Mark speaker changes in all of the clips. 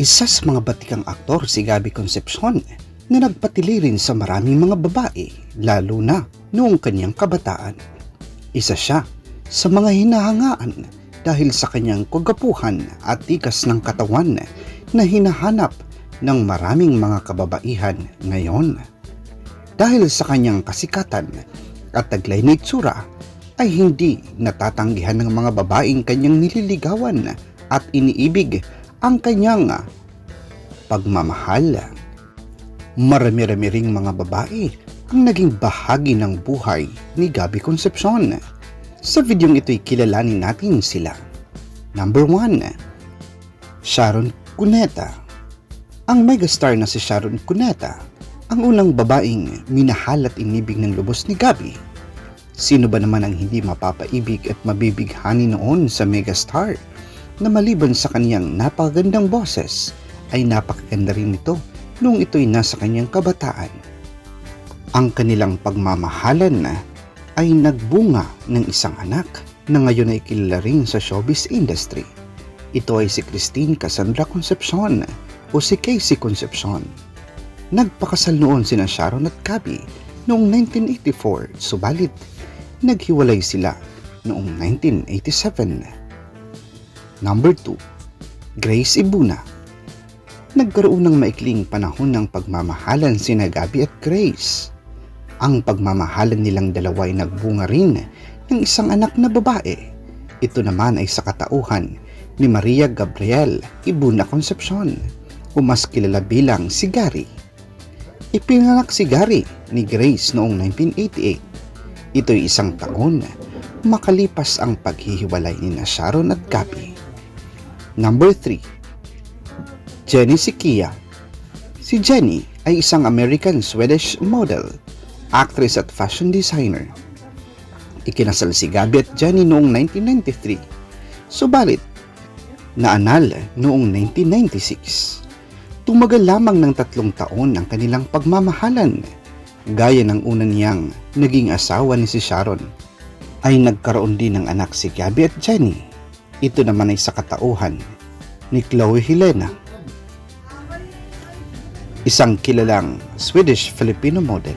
Speaker 1: Isa sa mga batikang aktor si Gabby Concepcion na nagpatili rin sa maraming mga babae lalo na noong kanyang kabataan. Isa siya sa mga hinahangaan dahil sa kanyang kagapuhan at tikas ng katawan na hinahanap ng maraming mga kababaihan ngayon. Dahil sa kanyang kasikatan at taglay na itsura ay hindi natatanggihan ng mga babaeng kanyang nililigawan at iniibig ang kanyang pagmamahal. Marami-rami ring mga babae ang naging bahagi ng buhay ni Gabby Concepcion. Sa videong ito'y kilalanin natin sila. Number 1. Sharon Cuneta Ang megastar na si Sharon Cuneta ang unang babaeng minahal at inibig ng lubos ni Gabby. Sino ba naman ang hindi mapapaibig at mabibighani noon sa megastar na maliban sa kaniyang napakagandang boses ay napakaganda rin nito noong ito'y nasa kanyang kabataan. Ang kanilang pagmamahalan na ay nagbunga ng isang anak na ngayon ay kilala rin sa showbiz industry. Ito ay si Christine Cassandra Concepcion o si Casey Concepcion. Nagpakasal noon sina Sharon at Gabby noong 1984 subalit naghiwalay sila noong 1987. Number 2. Grace Ibuna Nagkaroon ng maikling panahon ng pagmamahalan sina Gabby at Grace. Ang pagmamahalan nilang dalawa ay nagbunga rin ng isang anak na babae. Ito naman ay sa katauhan ni Maria Gabriel Ibuna Concepcion o mas kilala bilang si Gary. Ipinanganak si Gary ni Grace noong 1988. Ito'y isang taon makalipas ang paghihiwalay ni Sharon at Gabby. Number 3. Jenny Sikia Si Jenny ay isang American-Swedish model, actress at fashion designer. Ikinasal si Gabby at Jenny noong 1993. Subalit, naanal noong 1996. Tumagal lamang ng tatlong taon ang kanilang pagmamahalan. Gaya ng una niyang naging asawa ni si Sharon, ay nagkaroon din ng anak si Gabby at Jenny. Ito naman ay sa katauhan ni Chloe Helena, isang kilalang Swedish-Filipino model.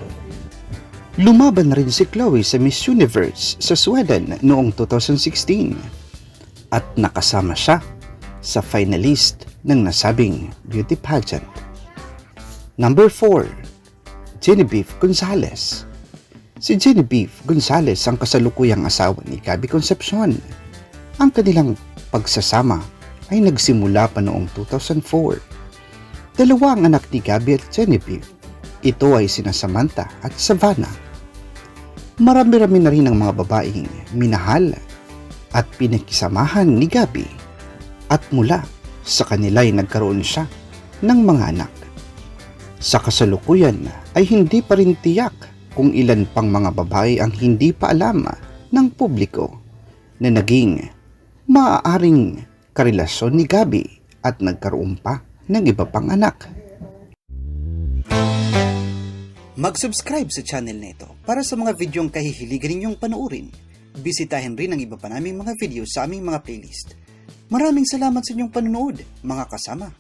Speaker 1: Lumaban rin si Chloe sa Miss Universe sa Sweden noong 2016 at nakasama siya sa finalist ng nasabing beauty pageant. Number 4. Genevieve Gonzalez Si Genevieve Gonzalez ang kasalukuyang asawa ni Gabby Concepcion. Ang kanilang pagsasama ay nagsimula pa noong 2004. Dalawa anak ni Gabby at Genevieve. Ito ay sina Samantha at Savannah. Marami-rami na rin ang mga babaeng minahal at pinakisamahan ni Gabby. At mula sa kanila ay nagkaroon siya ng mga anak. Sa kasalukuyan ay hindi pa rin tiyak kung ilan pang mga babae ang hindi pa alam ng publiko na naging maaaring karelasyon ni Gabi at nagkaroon pa ng iba pang anak. Mag-subscribe sa channel na ito para sa mga videong kahihiligan ninyong panoorin. Bisitahin rin ang iba pa naming mga video sa aming mga playlist. Maraming salamat sa inyong panonood, mga kasama.